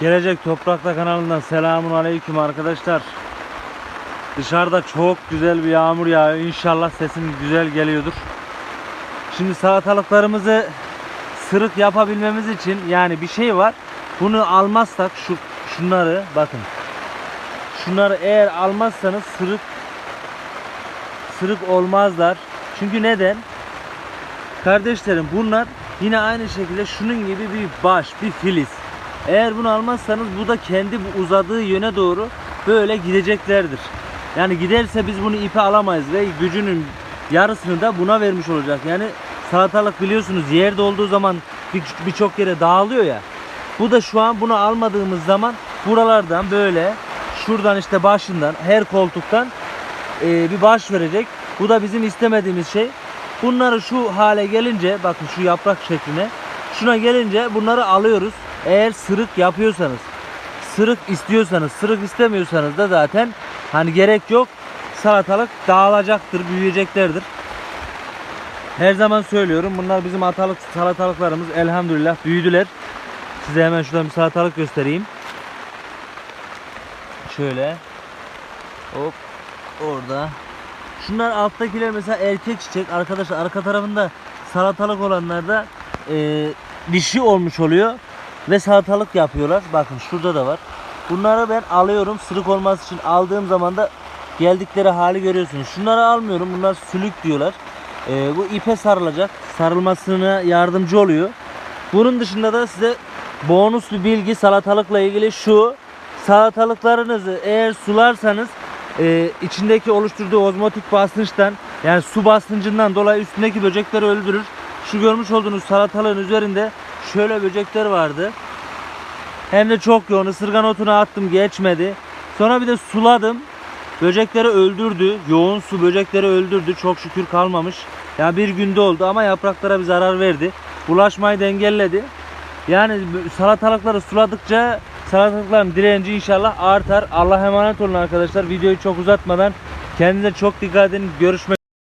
Gelecek Toprakta kanalından selamun aleyküm arkadaşlar. Dışarıda çok güzel bir yağmur yağıyor. İnşallah sesim güzel geliyordur. Şimdi salatalıklarımızı sırık yapabilmemiz için yani bir şey var. Bunu almazsak şu şunları bakın. Şunları eğer almazsanız sırık sırık olmazlar. Çünkü neden? Kardeşlerim bunlar yine aynı şekilde şunun gibi bir baş, bir filiz. Eğer bunu almazsanız bu da kendi bu uzadığı yöne doğru böyle gideceklerdir. Yani giderse biz bunu ipe alamayız ve gücünün yarısını da buna vermiş olacak. Yani salatalık biliyorsunuz yerde olduğu zaman bir- birçok yere dağılıyor ya. Bu da şu an bunu almadığımız zaman buralardan böyle şuradan işte başından her koltuktan e, bir baş verecek. Bu da bizim istemediğimiz şey. Bunları şu hale gelince bakın şu yaprak şekline şuna gelince bunları alıyoruz. Eğer sırık yapıyorsanız sırık istiyorsanız sırık istemiyorsanız da zaten hani gerek yok salatalık dağılacaktır büyüyeceklerdir. Her zaman söylüyorum bunlar bizim atalık salatalıklarımız elhamdülillah büyüdüler. Size hemen şuradan bir salatalık göstereyim. Şöyle. Hop. Orada. Şunlar alttakiler mesela erkek çiçek. Arkadaşlar arka tarafında salatalık olanlar da e, dişi olmuş oluyor. Ve salatalık yapıyorlar. Bakın şurada da var. Bunları ben alıyorum. Sırık olması için aldığım zaman da geldikleri hali görüyorsunuz. Şunları almıyorum. Bunlar sülük diyorlar. E, bu ipe sarılacak. Sarılmasına yardımcı oluyor. Bunun dışında da size bonus bir bilgi salatalıkla ilgili şu. Salatalıklarınızı eğer sularsanız e, içindeki oluşturduğu ozmotik basınçtan yani su basıncından dolayı üstündeki böcekleri öldürür. Şu görmüş olduğunuz salatalığın üzerinde şöyle böcekler vardı. Hem de çok yoğun. Isırgan otunu attım geçmedi. Sonra bir de suladım. Böcekleri öldürdü. Yoğun su böcekleri öldürdü. Çok şükür kalmamış. Yani bir günde oldu ama yapraklara bir zarar verdi. Bulaşmayı da engelledi. Yani salatalıkları suladıkça salatalıkların direnci inşallah artar. Allah emanet olun arkadaşlar. Videoyu çok uzatmadan kendinize çok dikkat edin. Görüşmek